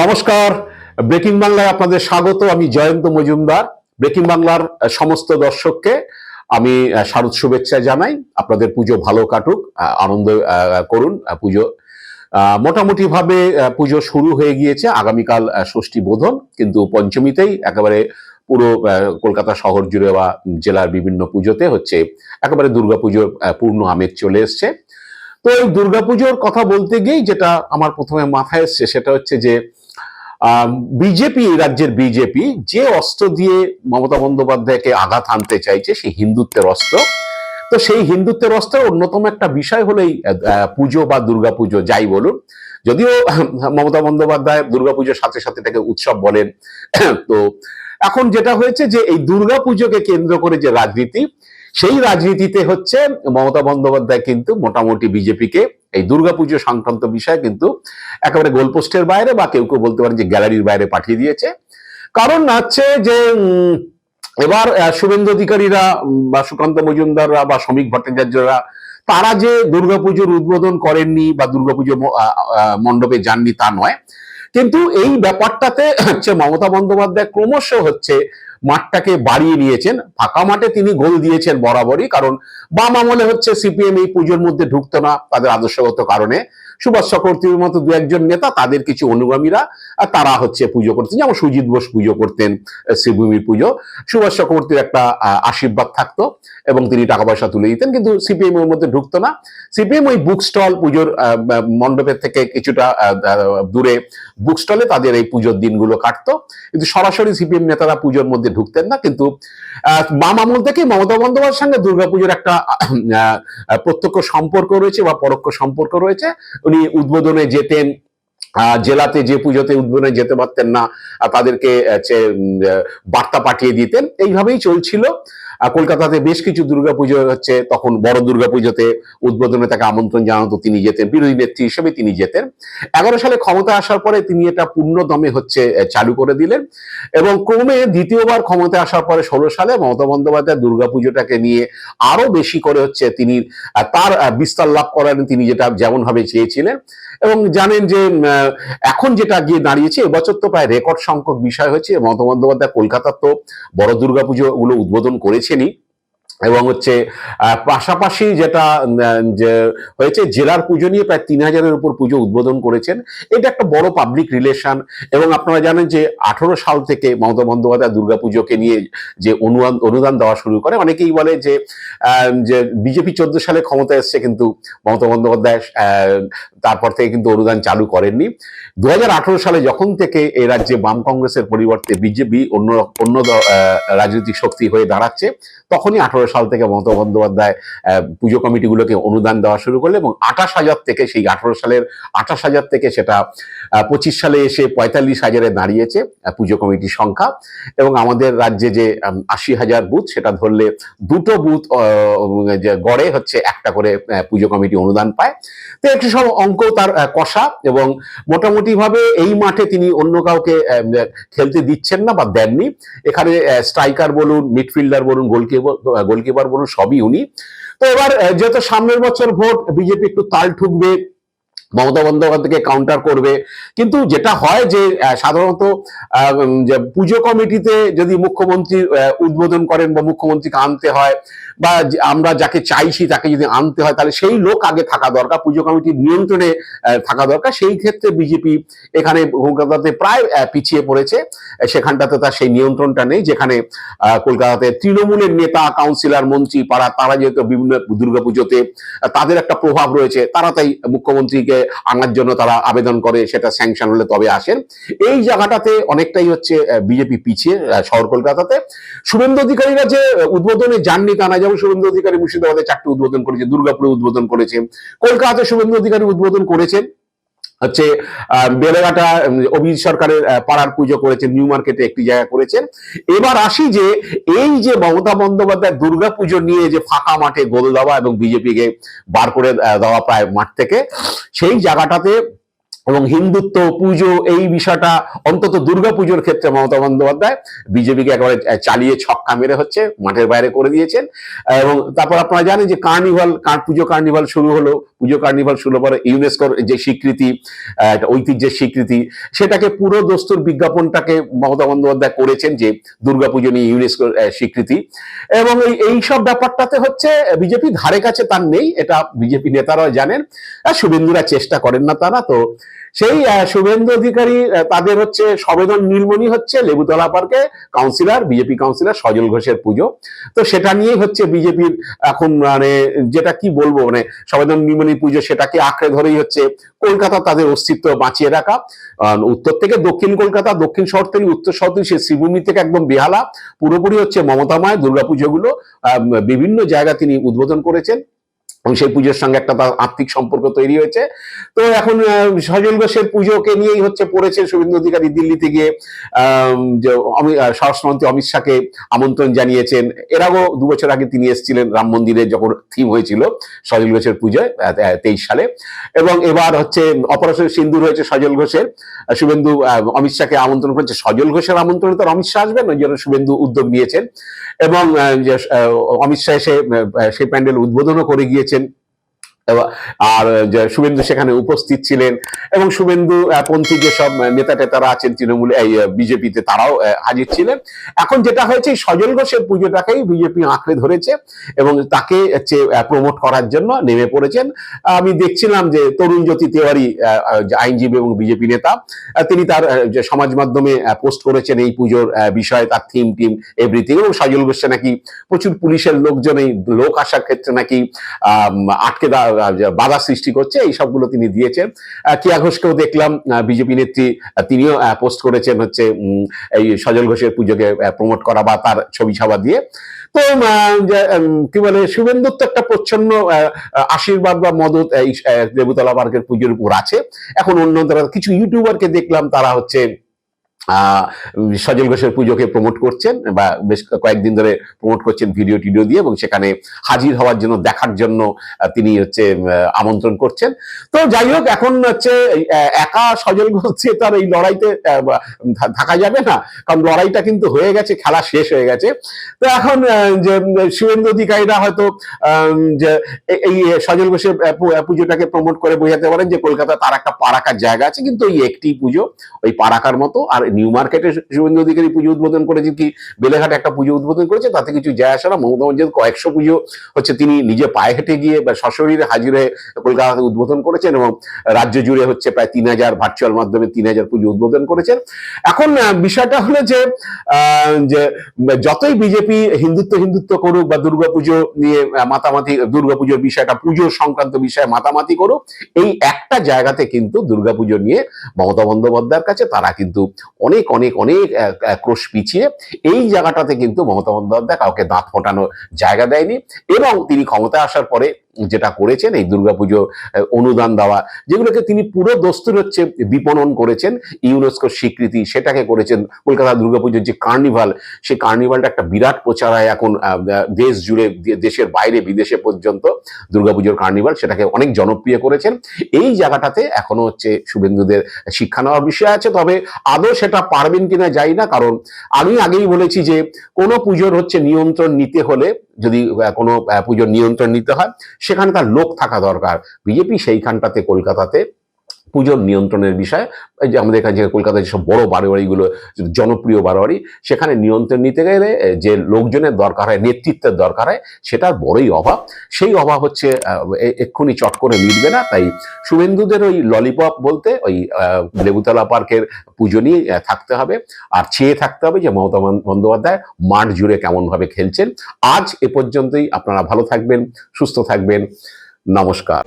নমস্কার। ব্রেকিং বাংলায় আপনাদের স্বাগত। আমি জয়ন্ত মজুমদার। ব্রেকিং বাংলার সমস্ত দর্শককে আমি শারদ শুভেচ্ছা জানাই। আপনাদের পুজো ভালো কাটুক আনন্দ করুন পুজো। আহ, মোটামুটি ভাবে পুজো শুরু হয়ে গিয়েছে আগামীকাল ষষ্ঠী বোধন। কিন্তু পঞ্চমীতেই একেবারে পুরো কলকাতা শহর জুড়ে বা জেলার বিভিন্ন পুজোতে হচ্ছে একেবারে দুর্গাপুজোর পূর্ণ আমেজ চলে এসছে। তো এই দুর্গাপুজোর কথা বলতে গিয়েই যেটা আমার প্রথমে মাথায় এসছে সেটা হচ্ছে যে বিজেপি রাজ্যের বিজেপি যে অস্ত্র দিয়ে মমতা বন্দ্যোপাধ্যায়কে আঘাত আনতে চাইছে, সেই হিন্দুত্বের অস্ত্র। তো সেই হিন্দুত্বের অস্ত্রের অন্যতম একটা বিষয় হলো এই পুজো বা দুর্গাপুজো, যাই বলুন। যদিও মমতা বন্দ্যোপাধ্যায় দুর্গাপুজোর সাথে সাথে তাকে উৎসব বলেন, তো এখন যেটা হয়েছে যে এই দুর্গাপুজোকে কেন্দ্র করে যে রাজনীতি সেই রাজনীতিতে হচ্ছে মমতা বন্দ্যোপাধ্যায় কিন্তু মোটামুটি বিজেপিকে এই দুর্গাপুজো সংক্রান্ত বিষয় কিন্তু একেবারে গোলপোস্টের বাইরে বা কেউ কেউ বলতে পারেন যে গ্যালারির বাইরে পাঠিয়ে দিয়েছে। কারণ হচ্ছে যে এবার শুভেন্দু অধিকারীরা বা সুকান্ত মজুমদাররা, বা শ্রমিক ভট্টাচার্যরা, তারা যে দুর্গাপুজোর উদ্বোধন করেননি বা দুর্গাপুজো মণ্ডপে যাননি তা নয়। কিন্তু এই ব্যাপারটাতে হচ্ছে মমতা বন্দ্যোপাধ্যায় ক্রমশ হচ্ছে মাঠটাকে বাড়িয়ে নিয়েছেন। ফাঁকা মাঠে তিনি গোল দিয়েছেন বরাবরই, কারণ বাম আমলে হচ্ছে সিপিএম এই পুজোর মধ্যে ঢুকতো না তাদের আদর্শগত কারণে। সুভাষ চক্রবর্তীর মতো দু একজন নেতা, তাদের কিছু অনুগামীরা তারা হচ্ছে পুজো করতেন। যেমন সুজিত বোস পুজো করতেন শ্রীভূমির পুজো। সুভাষ চক্রবর্তীর একটা আশীর্বাদ থাকতো এবং তিনি টাকা পয়সা তুলে দিতেন, কিন্তু সিপিএম এর মধ্যে ঢুকতো না। সিপিএম ওই বুক স্টল পুজোর মণ্ডপের থেকে কিছুটা দূরে বুক স্টলে তাদের এই পুজোর দিনগুলো কাটতো। কিন্তু সরাসরি সিপিএম নেতারা পুজোর মধ্যে ঢুকতেন না, কিন্তু বাম আমল থেকে মমতা বন্দ্যোপাধ্যায়ের সঙ্গে দুর্গাপুজোর একটা প্রত্যক্ষ সম্পর্ক রয়েছে বা পরোক্ষ সম্পর্ক রয়েছে। উনি উদ্বোধনে যেতেন জেলাতে যে পুজোতে উদ্বোধনে যেতে পারতেন না তাদেরকে বার্তা পাঠিয়ে দিতেন। এইভাবেই চলছিল। কলকাতাতে বেশ কিছু দুর্গাপুজো হচ্ছে। তখন বড় দুর্গাপুজোতে উদ্বোধনে তাকে আমন্ত্রণ জানাতো তিনি যেতেন, বিরোধী নেত্রী হিসেবে তিনি যেতেন। এগারো সালে ক্ষমতা আসার পরে তিনি এটা পূর্ণ দমে হচ্ছে চালু করে দিলেন এবং ক্রমে দ্বিতীয়বার ক্ষমতায় আসার পরে ষোলো সালে মমতা বন্দ্যোপাধ্যায় দুর্গাপুজোটাকে নিয়ে আরও বেশি করে হচ্ছে তিনি তার বিস্তার লাভ করেন। তিনি যেটা যেমন ভাবে চেয়েছিলেন এবং জানেন যে এখন যেটা গিয়ে দাঁড়িয়েছে, এবছর তো প্রায় রেকর্ড সংখ্যক বিষয় হচ্ছে মমতা বন্দ্যোপাধ্যায় কলকাতার তো বড় দুর্গাপুজো গুলো উদ্বোধন করেছেনই এবং হচ্ছে পাশাপাশি যেটা হয়েছে, জেলার পুজো নিয়ে প্রায় তিন হাজারের উপর পুজো উদ্বোধন করেছেন। এটা একটা বড় পাবলিক রিলেশন এবং আপনারা জানেন যে আঠারো সাল থেকে মমতা বন্দ্যোপাধ্যায় দুর্গাপুজোকে নিয়ে যে অনুদান অনুদান দেওয়া শুরু করে, অনেকেই বলে যে যে বিজেপি চোদ্দ সালে ক্ষমতা এসছে কিন্তু মমতা বন্দ্যোপাধ্যায় তারপর থেকে কিন্তু অনুদান চালু করেননি। দু হাজার আঠারো সালে যখন থেকে এই রাজ্যে বাম কংগ্রেসের পরিবর্তে বিজেপি অন্য অন্য রাজনৈতিক শক্তি হয়ে দাঁড়াচ্ছে, তখনই আঠারো সাল থেকে মমতা বন্দ্যোপাধ্যায় পুজো কমিটিগুলোকে অনুদান দেওয়া শুরু করল এবং আঠাশ হাজার থেকে সেই আঠারো সালের আঠাশ হাজার থেকে সেটা পঁচিশ সালে এসে পঁয়তাল্লিশ হাজারে দাঁড়িয়েছে পুজো কমিটির সংখ্যা। এবং আমাদের রাজ্যে যে আশি হাজার বুথ, সেটা ধরলে দুটো বুথ যে গড়ে হচ্ছে একটা করে পুজো কমিটি অনুদান পায়। তো একটু সব অঙ্ক তার কষা এবং মোটামুটি ভাবে এই মাঠে তিনি অন্য কাউকে খেলতে দিচ্ছেন না বা দেননি। এখানে স্ট্রাইকার বলুন, মিডফিল্ডার বলুন, গোলকিপার গোলকিপার বলুন সবই উনি। তো এবার যেহেতু সামনের বছর ভোট বিজেপি একটু তাল ঠুকবে মমতা বন্দ্যোপাধ্যায়কে কাউন্টার করবে। কিন্তু যেটা হয় যে সাধারণত পুজো কমিটিতে যদি মুখ্যমন্ত্রী উদ্বোধন করেন বা মুখ্যমন্ত্রীকে আনতে হয় বা আমরা যাকে চাইছি তাকে যদি আনতে হয়, তাহলে সেই লোক আগে থাকা দরকার, পুজো কমিটির নিয়ন্ত্রণে থাকা দরকার। সেই ক্ষেত্রে বিজেপি এখানে কলকাতাতে প্রায় পিছিয়ে পড়েছে। সেখানটাতে তার সেই নিয়ন্ত্রণটা নেই, যেখানে কলকাতাতে তৃণমূলের নেতা কাউন্সিলর মন্ত্রী, পাড়া, তারা যেহেতু বিভিন্ন দুর্গাপুজোতে তাদের একটা প্রভাব রয়েছে, তারা তাই মুখ্যমন্ত্রীকে আনার জন্য তারা আবেদন করে, সেটা স্যাংশন হলে তবে আসেন এই জায়গাটাতে অনেকটাই হচ্ছে বিজেপি পিছিয়ে শহর কলকাতাতে। শুভেন্দু অধিকারীরা যে উদ্বোধনে যাননি তা না যেমন শুভেন্দু অধিকারী মুর্শিদাবাদে চারটি উদ্বোধন করেছে, দুর্গাপুরে উদ্বোধন করেছে, কলকাতাতে শুভেন্দু অধিকারী উদ্বোধন করেছেন। হচ্ছে বেলেঘাটা অভিজিৎ সরকারের পাড়ার পুজো করেছেন, নিউ মার্কেটে একটি জায়গা করেছেন। এবার আসি যে, এই যে মমতা বন্দ্যোপাধ্যায় দুর্গা পুজো নিয়ে যে ফাঁকা মাঠে গোল দেওয়া এবং বিজেপিকে বার করে দেওয়া প্রায় মাঠ থেকে, সেই জায়গাটাতে এবং হিন্দুত্ব, পুজো এই বিষয়টা অন্তত দুর্গা পুজোর ক্ষেত্রে মমতা বন্দ্যোপাধ্যায় বিজেপিকে একেবারে চালিয়ে ছক্কা মেরে হচ্ছে, মাঠের বাইরে করে দিয়েছেন। এবং তারপর আপনারা জানেন যে কার্নিভাল পুজো কার্নিভাল শুরু হলো। পুজো কার্নিভাল শুরু পরে ইউনেস্কোর যে স্বীকৃতি ঐতিহ্যের স্বীকৃতি, সেটাকে পুরো দস্তুর বিজ্ঞাপনটাকে মমতা বন্দ্যোপাধ্যায় করেছেন যে দুর্গাপুজো নিয়ে ইউনেস্কোর স্বীকৃতি। এবং এই এই সব ব্যাপারটাতে হচ্ছে বিজেপি ধারে কাছে তার নেই, এটা বিজেপি নেতারাও জানেন। শুভেন্দুরা চেষ্টা করেন না তারা, তো সেই শুভেন্দু অধিকারী তাদের হচ্ছে সবেদন নীলমণি হচ্ছে, লেবুতলা পার্কে কাউন্সিলর বিজেপি কাউন্সিলর সজল ঘোষের পুজো। তো সেটা নিয়েই হচ্ছে বিজেপির এখন মানে যেটা কি বলব মানে সবেদন নীলমণি পুজো সেটাকে আঁকড়ে ধরেই হচ্ছে কলকাতা তাদের অস্তিত্ব বাঁচিয়ে রাখা। উত্তর থেকে দক্ষিণ কলকাতা, দক্ষিণ শহর থেকে উত্তর শহর থেকে সে শ্রীভূমি থেকে একদম বেহালা, পুরোপুরি হচ্ছে মমতাময় দুর্গাপুজোগুলো বিভিন্ন জায়গা তিনি উদ্বোধন করেছেন। এবং সেই পুজোর সঙ্গে একটা তার আর্থিক সম্পর্ক তৈরি হয়েছে। তো এখন সজল ঘোষের পুজোকে নিয়েই হচ্ছে পড়েছে শুভেন্দু অধিকারী দিল্লিতে গিয়ে স্বরাষ্ট্রমন্ত্রী অমিত শাহকে আমন্ত্রণ জানিয়েছেন। এর আগেও দু বছর আগে তিনি এসেছিলেন রাম মন্দিরে যখন থিম হয়েছিল সজল ঘোষের পুজোয় তেইশ সালে। এবং এবার হচ্ছে অপারেশন সিন্দুর হয়েছে সজল ঘোষের। শুভেন্দু অমিত শাহকে আমন্ত্রণ করেছে সজল ঘোষের আমন্ত্রণে তো অমিত শাহ আসবেন, ওই জন্য শুভেন্দু উদ্যোগ নিয়েছেন। এবং অমিত শাহ এসে সেই প্যান্ডেল উদ্বোধনও করে গিয়েছেন। এবং- আর শুভেন্দু সেখানে উপস্থিত ছিলেন। এবং শুভেন্দু পন্থী যেসব নেতা টেতারা আছেন তৃণমূল এই বিজেপিতে তারাও হাজির ছিলেন। এখন যেটা হয়েছে সজল ঘোষের পুজোটাকেই বিজেপি আঁকড়ে ধরেছে এবং তাকে হচ্ছে প্রমোট করার জন্য নেমে পড়েছেন। আমি দেখছিলাম যে তরুণ জ্যোতি তেওয়ারি আইনজীবী এবং বিজেপি নেতা তিনি তার সমাজ মাধ্যমে পোস্ট করেছেন এই পুজোর বিষয়ে তার থিম টিম এভরিথিং এবং সজল ঘোষে নাকি প্রচুর পুলিশের লোকজন এই লোক আসার ক্ষেত্রে নাকি আটকে দা- আহ, যে বাধা সৃষ্টি করছে, এই সবগুলো তিনি দিয়েছেন। কিয়া ঘোষকেও দেখলাম বিজেপি নেত্রী তিনিও পোস্ট করেছেন হচ্ছে এই সজল ঘোষের পুজোকে প্রমোট করা বা তার ছবি ছাপা দিয়ে। তো কি বলে শুভেন্দুর তো একটা প্রচ্ছন্ন আশীর্বাদ বা মদত এই দেবতলা পার্কের পুজোর উপর আছে। এখন অন্য কিছু ইউটিউবারকে দেখলাম, তারা হচ্ছে সজল ঘোষের পুজোকে প্রমোট করছেন বা বেশ কয়েকদিন ধরে প্রমোট করছেন ভিডিও টিডিও দিয়ে এবং সেখানে হাজির হওয়ার জন্য, দেখার জন্য তিনি হচ্ছে আমন্ত্রণ করছেন। তো যাই হোক, এখন হচ্ছে একা সজল ঘোষে তার এই লড়াইতে থাকা যাবে না। কারণ লড়াইটা কিন্তু হয়ে গেছে, খেলা শেষ হয়ে গেছে। তো এখন যে শুভেন্দু অধিকারীরা হয়তো যে এই সজল ঘোষের পুজোটাকে প্রমোট করে বোঝাতে পারেন যে, কলকাতা তার একটা পারাকার জায়গা আছে, কিন্তু ওই একটি পুজো ওই পারাকার মতো। আর নিউ মার্কেটে শুভেন্দু অধিকারী পুজো উদ্বোধন করেছে কি? বেলেঘাটে একটা পুজো উদ্বোধন করেছে তাতে কিছু যায় আসে না। মমতা বন্দ্যোপাধ্যায় কয়েকশো পুজো হচ্ছে তিনি নিজে পায়ে হেঁটে গিয়ে বা সশরীরে হাজির কলকাতাতে উদ্বোধন করেছেন এবং রাজ্য জুড়ে হচ্ছে প্রায় তিন হাজার ভার্চুয়াল মাধ্যমে তিন হাজার পুজো উদ্বোধন করেছেন। এখন বিষয়টা হলো যে যে যতই বিজেপি হিন্দুত্ব হিন্দুত্ব করুক বা দুর্গাপুজো নিয়ে আহ, মাতামাতি দুর্গাপুজোর বিষয়টা পুজো সংক্রান্ত বিষয়ে মাতামাতি করুক এই একটা জায়গাতে কিন্তু দুর্গাপুজো নিয়ে মমতা বন্দ্যোপাধ্যায়ের কাছে তারা কিন্তু অনেক অনেক অনেক ক্রোশ পিছিয়ে এই জায়গাটাতে কিন্তু মমতা বন্দ্যোপাধ্যায় কাউকে দাঁত ফোটানোর জায়গা দেয়নি এবং তিনি ক্ষমতায় আসার পরে যেটা করেছেন, এই দুর্গাপুজো অনুদান দেওয়া, যেগুলোকে তিনি পুরো দস্তুর হচ্ছে বিপণন করেছেন, ইউনেস্কোর স্বীকৃতি সেটাকে করেছেন কলকাতা দুর্গাপুজোর যে কার্নিভাল, সেই কার্নিভালটা একটা বিরাট প্রচারায় এখন দেশ জুড়ে দেশের বাইরে, বিদেশে পর্যন্ত দুর্গাপুজোর কার্নিভাল সেটাকে অনেক জনপ্রিয় করেছেন। এই জায়গাটাতে এখনও হচ্ছে শুভেন্দুদের শিক্ষা নেওয়ার বিষয় আছে, তবে আদৌ সেটা পারবেন কিনা যাই না, কারণ আমি আগেই বলেছি যে কোনো পুজোর হচ্ছে নিয়ন্ত্রণ নিতে হলে যদি কোনো পুজোর নিয়ন্ত্রণ নিতে হয় সেখানকার লোক থাকা দরকার। বিজেপি সেইখানটাতে কলকাতাতে পুজোর নিয়ন্ত্রণের বিষয়। যে আমাদের কাছে কলকাতায় যেসব বড় বারোয়ারিগুলো, জনপ্রিয় বারোয়ারি, সেখানে নিয়ন্ত্রণ নিতে গেলে যে লোকজনের দরকার হয়, নেতৃত্বের দরকার হয়, সেটার বড়ই অভাব। সেই অভাব হচ্ছে এক্ষুনি চট করে মিটবে না। তাই শুভেন্দুদের ওই ললিপপ বলতে ওই লেবুতলা পার্কের পুজো নিয়ে থাকতে হবে। আর চেয়ে থাকতে হবে যে মমতা বন্দ্যোপাধ্যায় মাঠ জুড়ে কেমনভাবে খেলছেন। আজ এ পর্যন্তই। আপনারা ভালো থাকবেন, সুস্থ থাকবেন। নমস্কার।